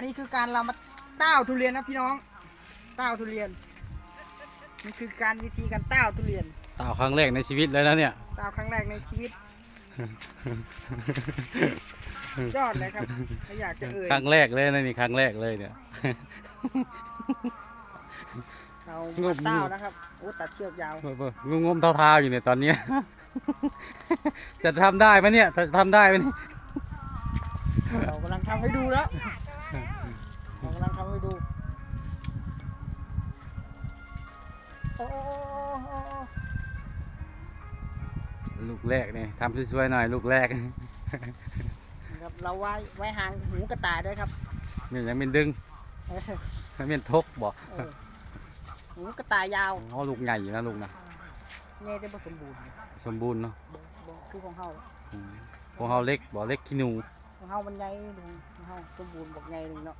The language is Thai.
อันนี้คือการเรามาต้าวทุเรียนนะพี่น้องต้าวทุเรียนนี่คือการวิธีการต้าวทุเรียน ต่าวครั้งแรกในชีวิตเลยนะเนี่ยต้าวครั้งแรกในชีวิต ยอดเลยครับไม่อยากจะเอ่ยครั้งแรกเลยนะนี่ครั้งแรกเลยเนี่ย เรามาต้าวนะครับโอ้ตัดเชือกยาวงงงมๆเท้าๆอยู่เนี่ยตอนเนี้ย จะทำได้ไหมเนี่ยจะทำได้ไหมเนี่ย เรากำลังทำให้ดูแล้วเรา กำลังทำให้ดูโอ้ลูกแรกเนี่ยทำสวยๆหน่อยลูกแรกครับเราไว้ไว้หางหูกระต่ายด้วยครับเมียนยังเป็นดึงเออเมียนทกบอกหูกระต่ายยาวอ๋อลูกใหญ่อยู่นะลูกนะเน่ได้ผสมบูรณ์สมบูรณ์เนาะคือของเฮาขอืมพวกเขาเล็กบอกเล็กขี้หนู เฮามันใหญ่ดูของเฮาสมบูรณ์บอกใหญ่เลยเนาะ